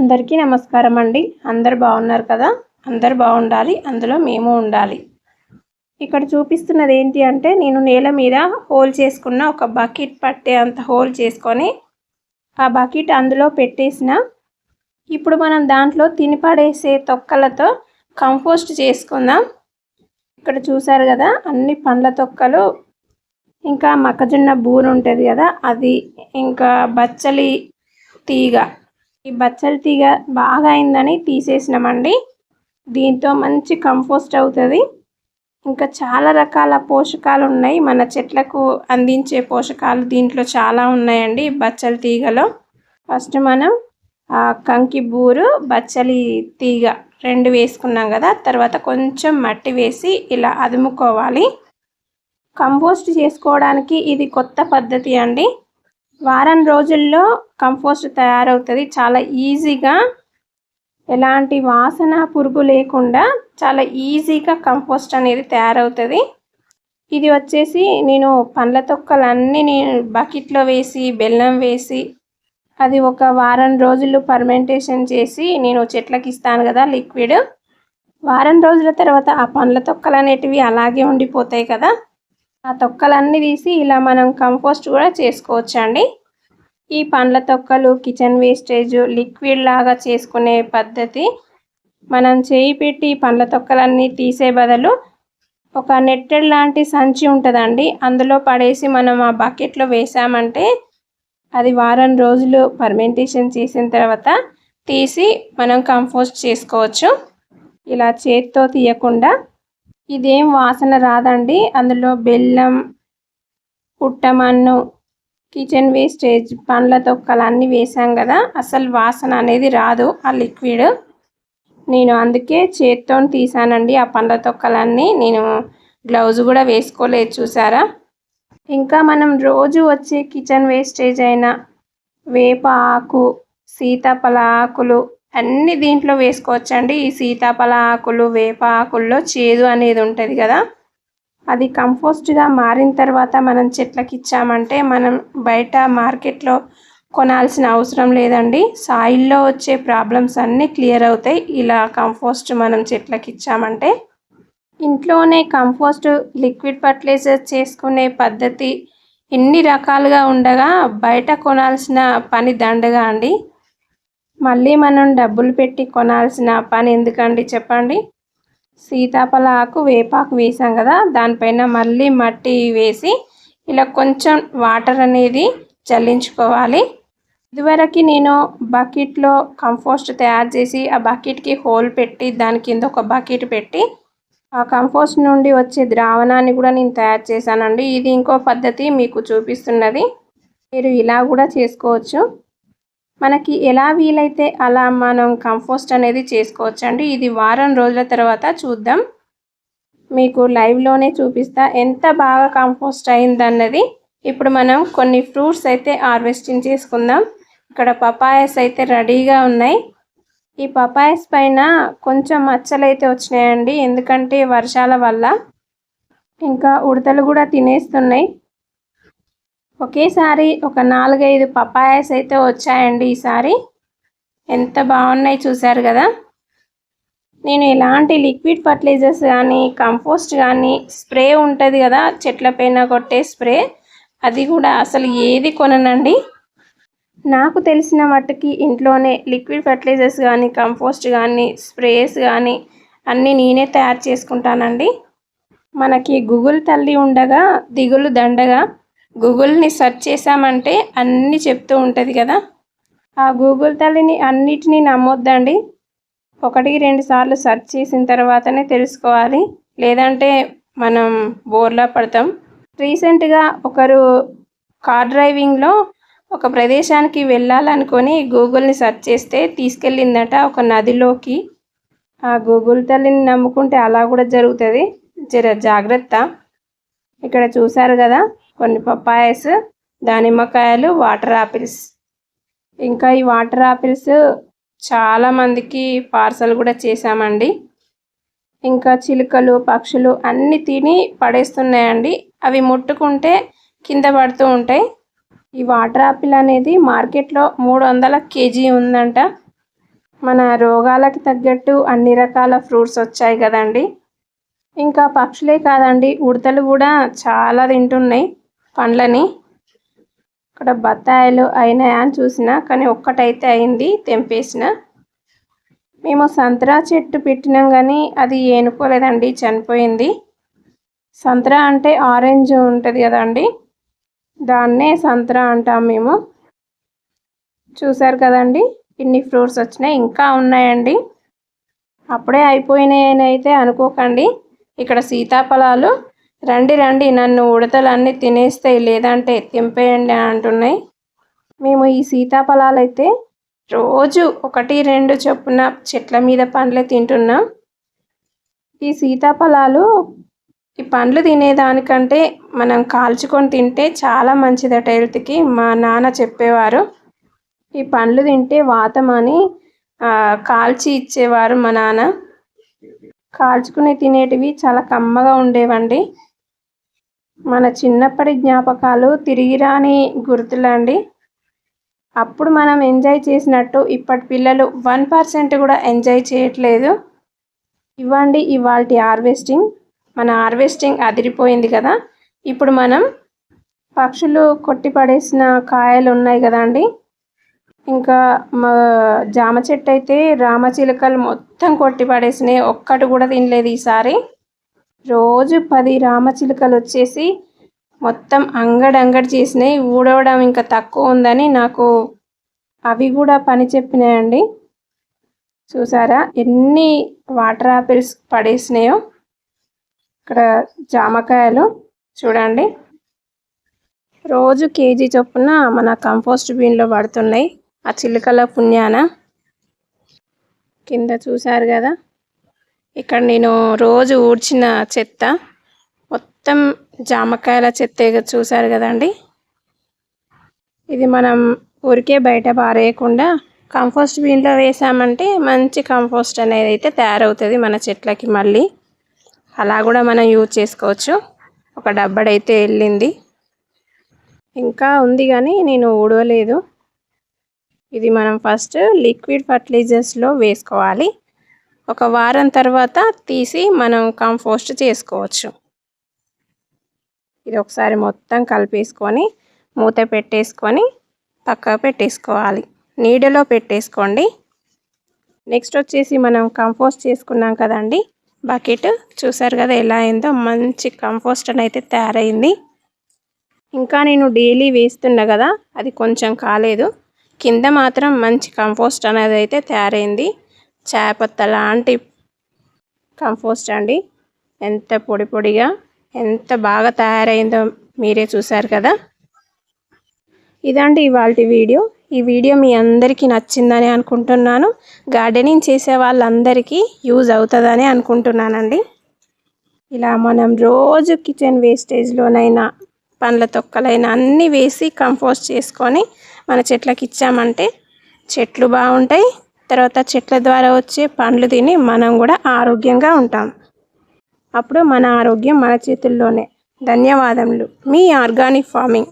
అందరికీ నమస్కారం అండి. అందరు బాగున్నారు కదా? అందరు బాగుండాలి. అందులో మేము ఉండాలి. ఇక్కడ చూపిస్తున్నది ఏంటి అంటే నేను నేల మీద హోల్ చేసుకున్న ఒక బకెట్ పట్టే అంత హోల్ చేసుకొని ఆ బకెట్ అందులో పెట్టేసిన. ఇప్పుడు మనం దాంట్లో తినిపడేసే తొక్కలతో కంపోస్ట్ చేసుకుందాం. ఇక్కడ చూసారు కదా అన్ని పండ్ల తొక్కలు. ఇంకా మొక్కజొన్న బూరు ఉంటుంది కదా అది. ఇంకా బచ్చలి తీగ. ఈ బచ్చలి తీగ బాగా అయిందని తీసేసినామండి. దీంతో మంచి కంపోస్ట్ అవుతుంది. ఇంకా చాలా రకాల పోషకాలు ఉన్నాయి. మన చెట్లకు అందించే పోషకాలు దీంట్లో చాలా ఉన్నాయండి బచ్చలి తీగలో. ఫస్ట్ మనం కంకి బూరు బచ్చలి తీగ రెండు వేసుకున్నాం కదా తర్వాత కొంచెం మట్టి వేసి ఇలా అదుముకోవాలి. కంపోస్ట్ చేసుకోవడానికి ఇది కొత్త పద్ధతి అండి. వారం రోజుల్లో కంపోస్ట్ తయారవుతుంది. చాలా ఈజీగా ఎలాంటి వాసన పురుగు లేకుండా చాలా ఈజీగా కంపోస్ట్ అనేది తయారవుతుంది. ఇది వచ్చేసి నేను పండ్ల తొక్కలన్నీ నేను బకెట్లో వేసి బెల్లం వేసి అది ఒక వారం రోజులు పర్మెంటేషన్ చేసి నేను చెట్లకి ఇస్తాను కదా లిక్విడ్. వారం రోజుల తర్వాత ఆ పండ్ల తొక్కలు అనేటివి అలాగే ఉండిపోతాయి కదా. ఆ తొక్కలన్నీ తీసి ఇలా మనం కంపోస్ట్ కూడా చేసుకోవచ్చండి. ఈ పండ్ల తొక్కలు కిచెన్ వేస్టేజ్ లిక్విడ్ లాగా చేసుకునే పద్ధతి మనం చేయి పెట్టి పండ్ల తొక్కలన్నీ తీసే బదులు ఒక నెట్టెడ్ లాంటి సంచి ఉంటుందండి. అందులో పడేసి మనం ఆ బకెట్లో వేసామంటే అది వారం రోజులు పర్మెంటేషన్ చేసిన తర్వాత తీసి మనం కంపోస్ట్ చేసుకోవచ్చు. ఇలా చేతితో తీయకుండా ఇదేం వాసన రాదండి. అందులో బెల్లం పుట్టమన్ను కిచెన్ వేస్టేజ్ పండ్ల తొక్కలు అన్నీ వేసాం కదా. అసలు వాసన అనేది రాదు ఆ లిక్విడ్. నేను అందుకే చేత్తో తీసానండి ఆ పండ్ల తొక్కలన్నీ. నేను గ్లౌజ్ కూడా వేసుకోలేదు చూసారా. ఇంకా మనం రోజు వచ్చే కిచెన్ వేస్టేజ్ అయిన వేప ఆకు సీతాఫల ఆకులు అన్ని దీంట్లో వేసుకోవచ్చండి. ఈ సీతాఫల ఆకులు వేప ఆకుల్లో చేదు అనేది ఉంటుంది కదా. అది కంపోస్ట్గా మారిన తర్వాత మనం చెట్లకి ఇచ్చామంటే మనం బయట మార్కెట్లో కొనాల్సిన అవసరం లేదండి. సాయిల్లో వచ్చే ప్రాబ్లమ్స్ అన్నీ క్లియర్ అవుతాయి. ఇలా కంపోస్ట్ మనం చెట్లకి ఇచ్చామంటే ఇంట్లోనే కంపోస్ట్ లిక్విడ్ ఫర్టిలైజర్ చేసుకునే పద్ధతి ఎన్ని రకాలుగా ఉండగా బయట కొనాల్సిన పని దండగా అండి. మళ్ళీ మనం డబ్బులు పెట్టి కొనాల్సిన పని ఎందుకండి చెప్పండి? సీతాఫల ఆకు వేపాకు వేసాం కదా దానిపైన మళ్ళీ మట్టి వేసి ఇలా కొంచెం వాటర్ అనేది చల్లించుకోవాలి. ఇదివరకు నేను బకెట్లో కంపోస్ట్ తయారు చేసి ఆ బకెట్కి హోల్ పెట్టి దాని కింద ఒక బకెట్ పెట్టి ఆ కంపోస్ట్ నుండి వచ్చే ద్రావణాన్ని కూడా నేను తయారు చేశానండి. ఇది ఇంకో పద్ధతి మీకు చూపిస్తున్నది. మీరు ఇలా కూడా చేసుకోవచ్చు. మనకి ఎలా వీలైతే అలా మనం కంపోస్ట్ అనేది చేసుకోవచ్చండి. ఇది వారం రోజుల తర్వాత చూద్దాం. మీకు లైవ్లోనే చూపిస్తా ఎంత బాగా కంపోస్ట్ అయిందన్నది. ఇప్పుడు మనం కొన్ని ఫ్రూట్స్ అయితే హార్వెస్టింగ్ చేసుకుందాం. ఇక్కడ పపాయస్ అయితే రెడీగా ఉన్నాయి. ఈ పపాయస్ పైన కొంచెం మచ్చలు అయితే వచ్చినాయండి. ఎందుకంటే వర్షాల వల్ల ఇంకా ఉడతలు కూడా తినేస్తున్నాయి. ఒకేసారి ఒక నాలుగైదు పపాయస్ అయితే వచ్చాయండి ఈసారి ఎంత బాగున్నాయి చూశారు కదా. నేను ఎలాంటి లిక్విడ్ ఫర్టిలైజర్స్ కానీ కంపోస్ట్ కానీ స్ప్రే ఉంటుంది కదా చెట్ల పైన కొట్టే స్ప్రే. అది కూడా అసలు ఏది కొననండి. నాకు తెలిసిన మట్టుకి ఇంట్లోనే లిక్విడ్ ఫర్టిలైజర్స్ కానీ కంపోస్ట్ కానీ స్ప్రేస్ కానీ అన్నీ నేనే తయారు చేసుకుంటానండి. మనకి గూగుల్ తల్లి ఉండగా దిగులు దండగా గూగుల్ని సెర్చ్ చేసామంటే అన్నీ చెప్తూ ఉంటుంది కదా. ఆ గూగుల్ తల్లిని అన్నిటినీ నమ్మొద్దండి. ఒకటికి రెండు సార్లు సెర్చ్ చేసిన తర్వాతనే తెలుసుకోవాలి. లేదంటే మనం బోర్లా పడతాం. రీసెంట్గా ఒకరు కార్ డ్రైవింగ్లో ఒక ప్రదేశానికి వెళ్ళాలనుకొని గూగుల్ని సెర్చ్ చేస్తే తీసుకెళ్ళిందట ఒక నదిలోకి. ఆ గూగుల్ తల్లిని నమ్ముకుంటే అలా కూడా జరుగుతుంది. జర జాగ్రత్త. ఇక్కడ చూశారు కదా. కొన్ని పప్పాయస్ దానిమ్మకాయలు వాటర్ ఆపిల్స్. ఇంకా ఈ వాటర్ ఆపిల్స్ చాలామందికి పార్సల్ కూడా చేశామండి. ఇంకా చిలుకలు పక్షులు అన్నీ తిని పడేస్తున్నాయండి. అవి ముట్టుకుంటే కింద పడుతూ ఉంటాయి. ఈ వాటర్ ఆపిల్ అనేది మార్కెట్లో మూడు వందల కేజీ ఉందంట. మన రోగాలకి తగ్గట్టు అన్ని రకాల ఫ్రూట్స్ వచ్చాయి కదండి. ఇంకా పక్షులే కాదండి ఉడతలు కూడా చాలా తింటున్నాయి. పండ్లని. ఇక్కడ బత్తాయిలు అయినాయా అని చూసిన కానీ ఒక్కటైతే అయింది తెంపేసిన. మేము సంతరా చెట్టు పెట్టినాం కానీ అది ఏనుకోలేదండి చనిపోయింది. సంతరా అంటే ఆరెంజ్ ఉంటుంది కదండి దాన్నే సంతరా అంటాం మేము. చూసారు కదండి ఇన్ని ఫ్రూట్స్ వచ్చినాయి ఇంకా ఉన్నాయండి. అప్పుడే అయిపోయినాయని అయితే అనుకోకండి. ఇక్కడ సీతాఫలాలు రండి రండి నన్ను ఉడతలన్నీ తినేస్తాయి లేదంటే తెంపేయండి అంటున్నాయి. మేము ఈ సీతాఫలాలు అయితే రోజు ఒకటి రెండు చొప్పున చెట్ల మీద పండ్లే తింటున్నాం. ఈ సీతాఫలాలు ఈ పండ్లు తినేదానికంటే మనం కాల్చుకొని తింటే చాలా మంచిదట హెల్త్కి మా నాన్న చెప్పేవారు. ఈ పండ్లు తింటే వాతం అని కాల్చి ఇచ్చేవారు మా నాన్న. కాల్చుకుని తినేటివి చాలా కమ్మగా ఉండేవండి. మన చిన్నప్పటి జ్ఞాపకాలు తిరిగి రాని గుర్తులండి. అప్పుడు మనం ఎంజాయ్ చేసినట్టు ఇప్పటి పిల్లలు వన్ పర్సెంట్ కూడా ఎంజాయ్ చేయట్లేదు. ఇవ్వండి ఇవాళ హార్వెస్టింగ్. మన హార్వెస్టింగ్ అదిరిపోయింది కదా. ఇప్పుడు మనం పక్షులు కొట్టి పడేసిన కాయలు ఉన్నాయి కదండి. ఇంకా మా జామ చెట్టు అయితే రామచిలుకలు మొత్తం కొట్టి పడేసినాయి ఒక్కటి కూడా తినలేదు ఈసారి. రోజు పది రామచిలుకలు వచ్చేసి మొత్తం అంగడంగడి చేసినాయి ఊడవడం ఇంకా తక్కువ ఉందని నాకు అవి కూడా పని చెప్పినాయండి. చూసారా ఎన్ని వాటర్ ఆపిల్స్ పడేసినాయో. ఇక్కడ జామకాయలు చూడండి. రోజు కేజీ చొప్పున మన కంపోస్ట్ బీన్లో పడుతున్నాయి. ఆ చిలుకల పుణ్యాన. కింద చూసారు కదా. ఇక్కడ నేను రోజు ఊడ్చిన చెత్త మొత్తం జామకాయల చెత్త చూసారు కదండి. ఇది మనం ఊరికే బయట పారేయకుండా కంపోస్ట్ బిన్లో వేసామంటే మంచి కంపోస్ట్ అనేది అయితే తయారవుతుంది మన చెట్లకి మళ్ళీ. అలా కూడా మనం యూజ్ చేసుకోవచ్చు. ఒక డబ్బడైతే వెళ్ళింది. ఇంకా ఉంది కానీ నేను ఊడవలేదు. ఇది మనం ఫస్ట్ లిక్విడ్ ఫర్టిలైజర్స్లో వేసుకోవాలి. ఒక వారం తర్వాత తీసి మనం కంపోస్ట్ చేసుకోవచ్చు. ఇది ఒకసారి మొత్తం కలిపేసుకొని మూత పెట్టేసుకొని పక్క పెట్టేసుకోవాలి. నీడలో పెట్టేసుకోండి. నెక్స్ట్ వచ్చేసి మనం కంపోస్ట్ చేసుకున్నాం కదండి బకెట్ చూసారు కదా ఎలా అయిందో మంచి కంపోస్ట్ అని అయితే తయారైంది. ఇంకా నేను డైలీ వేస్తున్నా కదా అది కొంచెం కాలేదు. కింద మాత్రం మంచి కంపోస్ట్ అనేది అయితే తయారైంది. చేపత్త లాంటి కంపోస్ట్ అండి. ఎంత పొడి పొడిగా ఎంత బాగా తయారైందో మీరే చూసారు కదా. ఇదండి ఇవాళ వీడియో. ఈ వీడియో మీ అందరికీ నచ్చిందని అనుకుంటున్నాను. గార్డెనింగ్ చేసే వాళ్ళందరికీ యూజ్ అవుతుందని అనుకుంటున్నానండి. ఇలా మనం రోజు కిచెన్ వేస్టేజ్లోనైనా పండ్ల తొక్కలైనా అన్నీ వేసి కంపోస్ట్ చేసుకొని మన చెట్లకి ఇచ్చామంటే చెట్లు బాగుంటాయి తర్వాత చెట్ల ద్వారా వచ్చే పండ్లు తిని మనం కూడా ఆరోగ్యంగా ఉంటాం. అప్పుడు మన ఆరోగ్యం మన చేతుల్లోనే. ధన్యవాదములు. మీ ఆర్గానిక్ ఫార్మింగ్.